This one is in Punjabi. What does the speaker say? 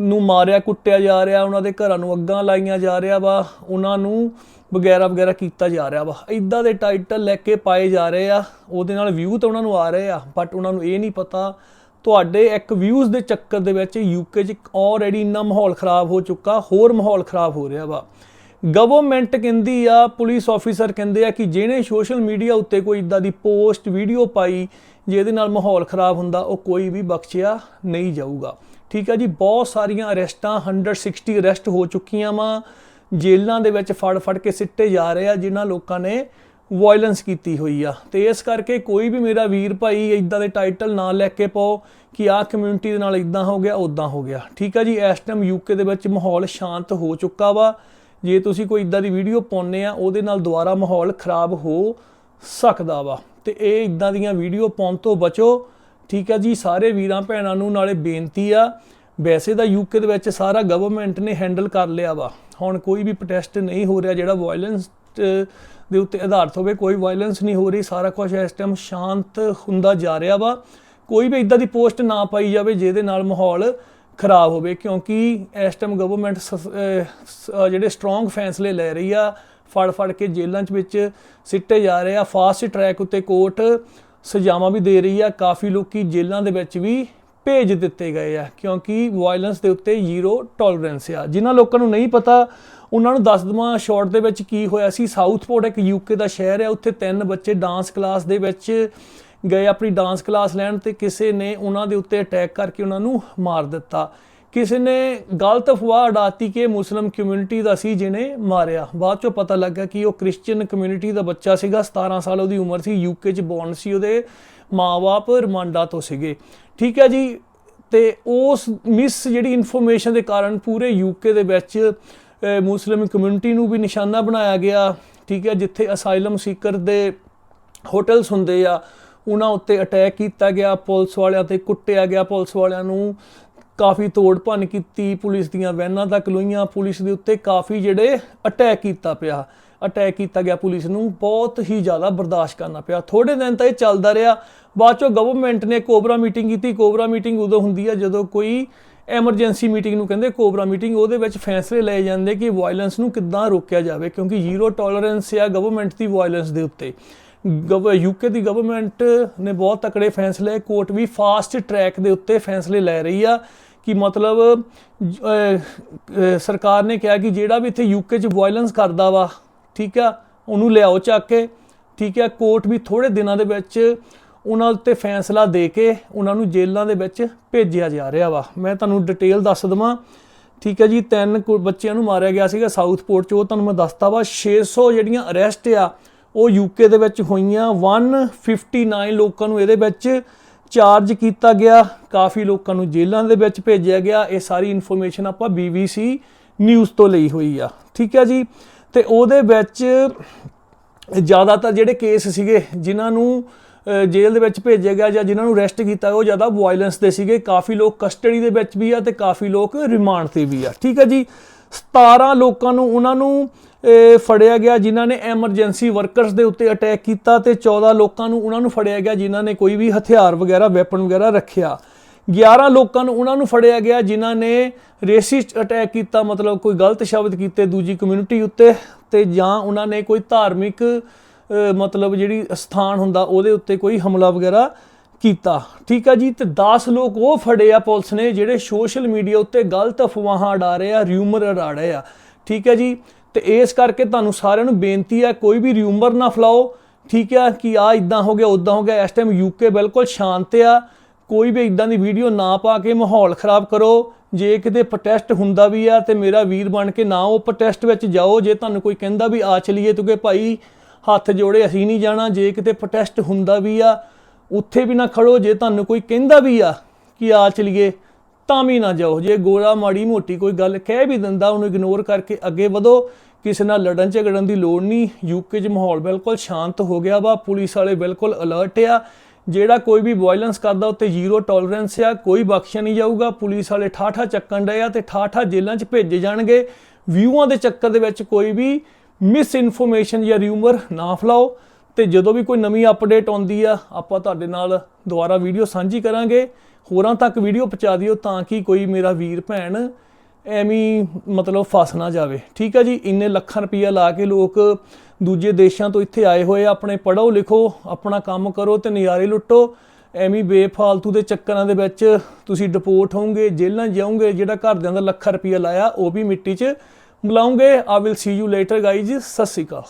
ਨੂੰ ਮਾਰਿਆ, ਕੁੱਟਿਆ ਜਾ ਰਿਹਾ, ਉਹਨਾਂ ਦੇ ਘਰਾਂ ਨੂੰ ਅੱਗਾਂ ਲਾਈਆਂ ਜਾ ਰਿਹਾ ਵਾ, ਉਹਨਾਂ ਨੂੰ ਵਗੈਰਾ ਵਗੈਰਾ ਕੀਤਾ ਜਾ ਰਿਹਾ ਵਾ। ਇਦਾਂ ਦੇ ਟਾਈਟਲ ਲੈ ਕੇ ਪਾਏ ਜਾ ਰਹੇ ਆ, ਉਹਦੇ ਨਾਲ ਵਿਊ ਤਾਂ ਉਹਨਾਂ ਨੂੰ ਆ ਰਹੇ ਆ ਬਟ ਉਹਨਾਂ ਨੂੰ ਇਹ ਨਹੀਂ ਪਤਾ, ਤੁਹਾਡੇ ਇੱਕ ਵਿਊਜ਼ ਦੇ ਚੱਕਰ ਦੇ ਵਿੱਚ ਯੂਕੇ 'ਚ ਆਲਰੇਡੀ ਇੰਨਾ ਮਾਹੌਲ ਖਰਾਬ ਹੋ ਚੁੱਕਾ, ਹੋਰ ਮਾਹੌਲ ਖਰਾਬ ਹੋ ਰਿਹਾ ਵਾ। ਗਵਰਨਮੈਂਟ ਕਹਿੰਦੀ ਆ ਪੁਲਿਸ ਆਫੀਸਰ ਕਹਿੰਦੇ ਆ ਕਿ ਜਿਹਨੇ ਸੋਸ਼ਲ ਮੀਡੀਆ ਉੱਤੇ ਕੋਈ ਇਦਾਂ ਦੀ ਪੋਸਟ ਵੀਡੀਓ ਪਾਈ, ਜਿਹਦੇ ਨਾਲ ਮਾਹੌਲ ਖਰਾਬ ਹੁੰਦਾ, ਉਹ ਕੋਈ ਵੀ ਬਖਸ਼ਿਆ ਨਹੀਂ ਜਾਊਗਾ। ਠੀਕ ਆ ਜੀ, ਬਹੁਤ ਸਾਰੀਆਂ ਅਰੈਸਟਾਂ 160 ਅਰੈਸਟ ਹੋ ਚੁੱਕੀਆਂ ਵਾ। ਜੇਲ੍ਹਾਂ ਦੇ ਵਿੱਚ ਫੜ ਫੜ ਕੇ ਸਿੱਟੇ ਜਾ ਰਹੇ ਆ, ਜਿਨ੍ਹਾਂ ਲੋਕਾਂ ਨੇ ਵਾਇਲੈਂਸ ਕੀਤੀ ਹੋਈ ਆ। ਤੇ ਇਸ ਕਰਕੇ ਕੋਈ ਵੀ ਮੇਰਾ ਵੀਰ ਭਾਈ ਇਦਾਂ ਦੇ ਟਾਈਟਲ ਨਾ ਲੈ ਕੇ ਪਾਓ ਕਿ ਆਹ ਕਮਿਊਨਿਟੀ ਦੇ ਨਾਲ ਇਦਾਂ ਹੋ ਗਿਆ ਉਦਾਂ ਹੋ ਗਿਆ। ਠੀਕ ਆ ਜੀ, ਇਸ ਟਾਈਮ ਯੂਕੇ ਦੇ ਵਿੱਚ ਮਾਹੌਲ ਸ਼ਾਂਤ ਹੋ ਚੁੱਕਾ ਵਾ। ਜੇ ਤੁਸੀਂ ਕੋਈ ਇਦਾਂ ਦੀ ਵੀਡੀਓ ਪਾਉਂਦੇ ਆ, ਉਹਦੇ ਨਾਲ ਦੁਬਾਰਾ ਮਾਹੌਲ ਖਰਾਬ ਹੋ ਸਕਦਾ ਵਾ। ਤੇ ਇਹ ਇਦਾਂ ਦੀਆਂ ਵੀਡੀਓ ਪਾਉਣ ਤੋਂ ਬਚੋ। ਠੀਕ ਆ ਜੀ, ਸਾਰੇ ਵੀਰਾਂ ਭੈਣਾਂ ਨੂੰ ਨਾਲੇ ਬੇਨਤੀ ਆ, ਵੈਸੇ ਤਾਂ ਯੂਕੇ ਦੇ ਵਿੱਚ ਸਾਰਾ ਗਵਰਨਮੈਂਟ ਨੇ ਹੈਂਡਲ ਕਰ ਲਿਆ ਵਾ। ਹੁਣ ਕੋਈ ਵੀ ਪ੍ਰੋਟੈਸਟ ਨਹੀਂ ਹੋ ਰਿਹਾ ਜਿਹੜਾ ਵਾਇਲੈਂਸ ਦੇ ਉੱਤੇ ਆਧਾਰਿਤ ਹੋਵੇ, ਕੋਈ ਵਾਇਲੈਂਸ ਨਹੀਂ ਹੋ ਰਹੀ, ਸਾਰਾ ਕੁਝ ਇਸ ਟਾਈਮ ਸ਼ਾਂਤ ਹੁੰਦਾ ਜਾ ਰਿਹਾ ਵਾ। ਕੋਈ ਵੀ ਇਦਾਂ ਦੀ ਪੋਸਟ ਨਾ ਪਾਈ ਜਾਵੇ ਜਿਹਦੇ ਨਾਲ ਮਾਹੌਲ ਖਰਾਬ ਹੋਵੇ, ਕਿਉਂਕਿ ਇਸ ਟਾਈਮ ਗਵਰਨਮੈਂਟ ਜਿਹੜੇ ਸਟਰੋਂਗ ਫੈਸਲੇ ਲੈ ਰਹੀ ਆ ਫੜ ਫੜ ਕੇ ਜੇਲ੍ਹਾਂ 'ਚ ਵਿੱਚ ਸਿੱਟੇ ਜਾ ਰਹੇ ਆ ਫਾਸਟ ਟਰੈਕ ਉੱਤੇ ਕੋਰਟ ਸਜ਼ਾਵਾਂ ਵੀ ਦੇ ਰਹੀ ਆ। ਕਾਫੀ ਲੋਕੀ ਜੇਲ੍ਹਾਂ ਦੇ ਵਿੱਚ ਵੀ ਭੇਜ ਦਿੱਤੇ ਗਏ ਆ, ਕਿਉਂਕਿ ਵਾਇਲੈਂਸ ਦੇ ਉੱਤੇ ਜ਼ੀਰੋ ਟੋਲਰੈਂਸ ਆ। ਜਿਨ੍ਹਾਂ ਲੋਕਾਂ ਨੂੰ ਨਹੀਂ ਪਤਾ, ਉਹਨਾਂ ਨੂੰ ਦੱਸ ਦਵਾਂ, ਸ਼ਾਰਟ ਦੇ ਵਿੱਚ ਕੀ ਹੋਇਆ ਸੀ। ਸਾਊਥਪੋਰਟ ਇੱਕ ਯੂਕੇ ਦਾ ਸ਼ਹਿਰ ਹੈ ਉੱਥੇ ਤਿੰਨ ਬੱਚੇ ਡਾਂਸ ਕਲਾਸ ਦੇ ਵਿੱਚ ਗਏ, ਆਪਣੀ ਡਾਂਸ ਕਲਾਸ ਲੈਣ ਤੇ ਕਿਸੇ ਨੇ ਉਹਨਾਂ ਦੇ ਉੱਤੇ ਅਟੈਕ ਕਰਕੇ ਉਹਨਾਂ ਨੂੰ ਮਾਰ ਦਿੱਤਾ। ਕਿਸੇ ਨੇ ਗਲਤ ਅਫਵਾਹ ਉਡਾਤੀ ਕਿ ਇਹ ਮੁਸਲਮ ਕਮਿਊਨਿਟੀ ਦਾ ਸੀ ਜਿਹਨੇ ਮਾਰਿਆ। ਬਾਅਦ ਚੋਂ ਪਤਾ ਲੱਗਾ ਕਿ ਉਹ ਕ੍ਰਿਸਚੀਅਨ ਕਮਿਊਨਿਟੀ ਦਾ ਬੱਚਾ ਸੀਗਾ 17 ਸਾਲ ਉਹਦੀ ਉਮਰ ਸੀ ਯੂਕੇ 'ਚ ਬੌਰਨ ਸੀ ਉਹਦੇ ਮਾਂ ਬਾਪ ਰਮਾਂਡਾ ਤੋਂ ਸੀਗੇ। ਠੀਕ ਹੈ ਜੀ? ਤੇ ਉਸ ਮਿਸ ਜਿਹੜੀ ਇਨਫੋਰਮੇਸ਼ਨ ਦੇ ਕਾਰਨ ਪੂਰੇ ਯੂਕੇ ਦੇ ਵਿੱਚ ਅਹ, ਮੁਸਲਿਮ ਕਮਿਊਨਿਟੀ ਨੂੰ ਵੀ ਨਿਸ਼ਾਨਾ ਬਣਾਇਆ ਗਿਆ। ਠੀਕ ਹੈ? ਜਿੱਥੇ ਅਸਾਈਲਮ ਸੀਕਰ ਦੇ ਹੋਟਲਸ ਹੁੰਦੇ ਆ ਉਹਨਾਂ ਉੱਤੇ ਅਟੈਕ ਕੀਤਾ ਗਿਆ ਪੁਲਿਸ ਵਾਲਿਆਂ ਤੇ ਕੁੱਟਿਆ ਗਿਆ ਪੁਲਿਸ ਵਾਲਿਆਂ ਨੂੰ ਕਾਫੀ ਤੋੜ ਭੰਨ ਕੀਤੀ, ਪੁਲਿਸ ਦੀਆਂ ਵੈਨਾਂ ਤੱਕ ਲੋਈਆਂ, ਪੁਲਿਸ ਦੇ ਉੱਤੇ ਕਾਫੀ ਜਿਹੜੇ ਅਟੈਕ ਕੀਤਾ ਪਿਆ। ਅਟੈਕ ਕੀਤਾ ਗਿਆ ਪੁਲਿਸ ਨੂੰ, ਬਹੁਤ ਹੀ ਜ਼ਿਆਦਾ ਬਰਦਾਸ਼ਤ ਕਰਨਾ ਪਿਆ। ਥੋੜੇ ਦਿਨ ਤਾਂ ਇਹ ਚੱਲਦਾ ਰਿਹਾ। ਬਾਅਦ ਚੋਂ ਗਵਰਨਮੈਂਟ ਨੇ ਕੋਬਰਾ ਮੀਟਿੰਗ ਕੀਤੀ। ਕੋਬਰਾ ਮੀਟਿੰਗ ਉਦੋਂ ਹੁੰਦੀ ਆ ਜਦੋਂ ਕੋਈ ਐਮਰਜੈਂਸੀ ਮੀਟਿੰਗ ਨੂੰ ਕਹਿੰਦੇ, ਕੋਬਰਾ ਮੀਟਿੰਗ ਉਹਦੇ ਵਿੱਚ ਫੈਸਲੇ ਲਏ ਜਾਂਦੇ ਕਿ ਵਾਇਲੈਂਸ ਨੂੰ ਕਿੱਦਾਂ ਰੋਕਿਆ ਜਾਵੇ, ਕਿਉਂਕਿ ਜ਼ੀਰੋ ਟੋਲਰੈਂਸ ਆ ਗਵਰਨਮੈਂਟ ਦੀ ਵਾਇਲੈਂਸ ਦੇ ਉੱਤੇ। ਗਵ ਯੂਕੇ ਦੀ ਗਵਰਨਮੈਂਟ ਨੇ ਬਹੁਤ ਤਕੜੇ ਫੈਸਲੇ ਕੋਰਟ ਵੀ ਫਾਸਟ ਟਰੈਕ ਦੇ ਉੱਤੇ ਫੈਸਲੇ ਲੈ ਰਹੀ ਆ। ਕਿ ਮਤਲਬ ਸਰਕਾਰ ਨੇ ਕਿਹਾ ਕਿ ਜਿਹੜਾ ਵੀ ਇੱਥੇ ਯੂਕੇ 'ਚ ਵਾਇਲੈਂਸ ਕਰਦਾ ਵਾ, ਠੀਕ ਆ, ਉਹਨੂੰ ਲਿਆਓ ਚੱਕ ਕੇ, ਠੀਕ ਆ ਕੋਰਟ ਵੀ ਥੋੜੇ ਦਿਨਾਂ ਦੇ ਵਿੱਚ ਉਹਨਾਂ ਉੱਤੇ ਫੈਸਲਾ ਦੇ ਕੇ ਉਹਨਾਂ ਨੂੰ ਜੇਲ੍ਹਾਂ ਦੇ ਵਿੱਚ ਭੇਜਿਆ ਜਾ ਰਿਹਾ ਵਾ। ਮੈਂ ਤੁਹਾਨੂੰ ਡਿਟੇਲ ਦੱਸ ਦਵਾਂ। ਠੀਕ ਹੈ ਜੀ, ਤਿੰਨ ਕੁ ਬੱਚਿਆਂ ਨੂੰ ਮਾਰਿਆ ਗਿਆ ਸੀਗਾ ਸਾਊਥਪੋਰਟ 'ਚ, ਉਹ ਤੁਹਾਨੂੰ ਮੈਂ ਦੱਸਤਾ ਵਾ 600 ਜਿਹੜੀਆਂ ਅਰੈਸਟ ਆ, ਉਹ ਯੂਕੇ ਦੇ ਵਿੱਚ ਹੋਈਆਂ 159 ਲੋਕਾਂ ਨੂੰ ਇਹਦੇ ਵਿੱਚ ਚਾਰਜ ਕੀਤਾ ਗਿਆ। ਕਾਫੀ ਲੋਕਾਂ ਨੂੰ ਜੇਲ੍ਹਾਂ ਦੇ ਵਿੱਚ ਭੇਜਿਆ ਗਿਆ। ਇਹ ਸਾਰੀ ਇਨਫੋਰਮੇਸ਼ਨ ਆਪਾਂ BBC ਨਿਊਜ਼ ਤੋਂ ਲਈ ਹੋਈ ਆ। ਠੀਕ ਹੈ ਜੀ? ਤੇ ਉਹਦੇ ਵਿੱਚ ਜ਼ਿਆਦਾਤਰ ਜਿਹੜੇ ਕੇਸ ਸੀਗੇ, ਜਿਨ੍ਹਾਂ ਨੂੰ ਜੇਲ੍ਹ ਦੇ ਵਿੱਚ ਭੇਜਿਆ ਗਿਆ ਜਾਂ ਜਿਨ੍ਹਾਂ ਨੂੰ ਅਰੈਸਟ ਕੀਤਾ, ਉਹ ਜ਼ਿਆਦਾ ਵਾਇਲੈਂਸ ਦੇ ਸੀਗੇ। ਕਾਫੀ ਲੋਕ ਕਸਟਡੀ ਦੇ ਵਿੱਚ ਵੀ ਆ ਤੇ ਕਾਫੀ ਲੋਕ ਰਿਮਾਂਡ ਤੇ ਵੀ ਆ। ਠੀਕ ਹੈ ਜੀ? 17 ਲੋਕਾਂ ਨੂੰ ਉਹਨਾਂ ਨੂੰ ਫੜਿਆ ਗਿਆ ਜਿਨ੍ਹਾਂ ਨੇ ਐਮਰਜੈਂਸੀ ਵਰਕਰਸ ਦੇ ਉੱਤੇ ਅਟੈਕ ਕੀਤਾ ਤੇ 14 ਲੋਕਾਂ ਨੂੰ ਉਹਨਾਂ ਨੂੰ ਫੜਿਆ ਗਿਆ ਜਿਨ੍ਹਾਂ ਨੇ ਕੋਈ ਵੀ ਹਥਿਆਰ ਵਗੈਰਾ ਵੈਪਨ ਵਗੈਰਾ ਰੱਖਿਆ। 11 ਲੋਕਾਂ ਨੂੰ ਉਹਨਾਂ ਨੂੰ ਫੜਿਆ ਗਿਆ ਜਿਨ੍ਹਾਂ ਨੇ ਰੇਸਿਸਟ ਅਟੈਕ ਕੀਤਾ, ਮਤਲਬ ਕੋਈ ਗਲਤ ਸ਼ਬਦ ਕੀਤੇ ਦੂਜੀ ਕਮਿਊਨਿਟੀ ਉੱਤੇ ਤੇ ਜਾਂ ਉਹਨਾਂ ਨੇ ਕੋਈ ਧਾਰਮਿਕ ਮਤਲਬ ਜਿਹੜੀ ਸਥਾਨ ਹੁੰਦਾ ਉਹਦੇ ਉੱਤੇ ਕੋਈ ਹਮਲਾ ਵਗੈਰਾ ਕੀਤਾ। ਠੀਕ ਆ ਜੀ, ਤੇ 10 ਲੋਕ ਉਹ ਫੜੇ ਆ ਪੁਲਿਸ ਨੇ ਜਿਹੜੇ ਸੋਸ਼ਲ ਮੀਡੀਆ ਉੱਤੇ ਗਲਤ ਅਫਵਾਹਾਂ ਉਡਾ ਰਹੇ ਆ ਰਿਊਮਰ ਉਡਾ ਰਹੇ ਆ। ਠੀਕ ਹੈ ਜੀ ਤੇ ਇਸ ਕਰਕੇ ਤੁਹਾਨੂੰ ਸਾਰਿਆਂ ਨੂੰ ਬੇਨਤੀ ਹੈ ਕੋਈ ਵੀ ਰਿਊਮਰ ਨਾ ਫਲਾਓ। ਠੀਕ ਆ ਕਿ ਆ ਇਦਾਂ ਹੋ ਗਿਆ ਉਦਾਂ ਹੋ ਗਿਆ, ਇਸ ਟਾਈਮ ਯੂਕੇ ਬਿਲਕੁਲ ਸ਼ਾਂਤ ਆ। ਕੋਈ ਵੀ ਇਦਾਂ ਦੀ ਵੀਡੀਓ ਨਾ ਪਾ ਕੇ ਮਾਹੌਲ ਖਰਾਬ ਕਰੋ। ਜੇ ਕਿਤੇ ਪ੍ਰੋਟੈਸਟ ਹੁੰਦਾ ਵੀ ਆ ਤੇ ਮੇਰਾ ਵੀਰ ਬਣ ਕੇ ਨਾ ਉਹ ਪ੍ਰੋਟੈਸਟ ਵਿੱਚ ਜਾਓ, ਜੇ ਤੁਹਾਨੂੰ ਕੋਈ ਕਹਿੰਦਾ ਵੀ ਆ ਚਲੀਏ ਤੂੰ ਕਿ ਭਾਈ ਹੱਥ ਜੋੜੇ ਅਸੀਂ ਨਹੀਂ ਜਾਣਾ, ਜੇ ਕਿਤੇ ਪ੍ਰੋਟੈਸਟ ਹੁੰਦਾ ਵੀ ਆ, ਉੱਥੇ ਵੀ ਨਾ ਖੜੋ। ਜੇ ਤੁਹਾਨੂੰ ਕੋਈ ਕਹਿੰਦਾ ਵੀ ਆ ਕਿ ਆ ਚਲੀਏ ਤਾਂ ਵੀ ਨਾ ਜਾਓ। ਜੇ ਗੋਰਾ ਮਾੜੀ ਮੋਟੀ ਕੋਈ ਗੱਲ ਕਹਿ ਵੀ ਦਿੰਦਾ, ਉਹਨੂੰ ਇਗਨੋਰ ਕਰਕੇ ਅੱਗੇ ਵਧੋ। ਕਿਸੇ ਨਾਲ ਲੜਨ ਝਗੜਨ ਦੀ ਲੋੜ ਨਹੀਂ। ਯੂਕੇ 'ਚ ਮਾਹੌਲ ਬਿਲਕੁਲ ਸ਼ਾਂਤ ਹੋ ਗਿਆ ਵਾ। ਪੁਲਿਸ ਵਾਲੇ ਬਿਲਕੁਲ ਅਲਰਟ ਆ। ਜਿਹੜਾ ਕੋਈ ਵੀ ਵਾਇਲੈਂਸ ਕਰਦਾ ਉੱਤੇ ਜ਼ੀਰੋ ਟੋਲਰੈਂਸ ਆ। ਕੋਈ ਬਖਸ਼ਿਆ ਨਹੀਂ ਜਾਊਗਾ। ਪੁਲਿਸ ਵਾਲੇ ਠਾਠਾ ਚੱਕਣ ਡਏ ਆ ਤੇ ਠਾਠਾ ਜੇਲ੍ਹਾਂ 'ਚ ਭੇਜੇ ਜਾਣਗੇ। ਵਿਊਆਂ ਦੇ ਚੱਕਰ ਦੇ ਵਿੱਚ ਕੋਈ ਵੀ ਮਿਸ ਇਨਫੋਰਮੇਸ਼ਨ ਜਾਂ ਰਿਊਮਰ ਨਾ ਫਲਾਓ। ਤੇ ਜਦੋਂ ਵੀ ਕੋਈ ਨਵੀਂ ਅਪਡੇਟ ਆਉਂਦੀ ਆ, ਆਪਾਂ ਤੁਹਾਡੇ ਨਾਲ ਦੁਬਾਰਾ ਵੀਡੀਓ ਸਾਂਝੀ ਕਰਾਂਗੇ। ਹੋਰਾਂ ਤੱਕ ਵੀਡੀਓ ਪਹੁੰਚਾ ਦਿਓ ਤਾਂ ਕਿ ਕੋਈ ਮੇਰਾ ਵੀਰ, ਭੈਣ ਐਵੇਂ ਮਤਲਬ ਫਸ ਨਾ ਜਾਵੇ। ਠੀਕ ਹੈ ਜੀ? ਇੰਨੇ ਲੱਖਾਂ ਰੁਪਈਆ ਲਾ ਕੇ ਲੋਕ ਦੂਜੇ ਦੇਸ਼ਾਂ ਤੋਂ ਇੱਥੇ ਆਏ ਹੋਏ ਆ, ਆਪਣੇ ਪੜ੍ਹੋ ਲਿਖੋ ਆਪਣਾ ਕੰਮ ਕਰੋ ਤੇ ਨਜ਼ਾਰੇ ਲੁੱਟੋ। ਐਵੇਂ ਬੇਫਾਲਤੂ ਦੇ ਚੱਕਰਾਂ ਦੇ ਵਿੱਚ ਤੁਸੀਂ ਡਿਪੋਰਟ ਹੋਵੋਗੇ ਜੇਲ੍ਹਾਂ 'ਚ ਜਾਓਗੇ ਜਿਹੜਾ ਘਰਦਿਆਂ ਦਾ ਲੱਖਾਂ ਰੁਪਈਆ ਲਾਇਆ ਉਹ ਵੀ ਮਿੱਟੀ 'ਚ। ਮਿਲਾਉਂਗੇ। I will see you later guys ਸਤਿ ਸ਼੍ਰੀ ਅਕਾਲ।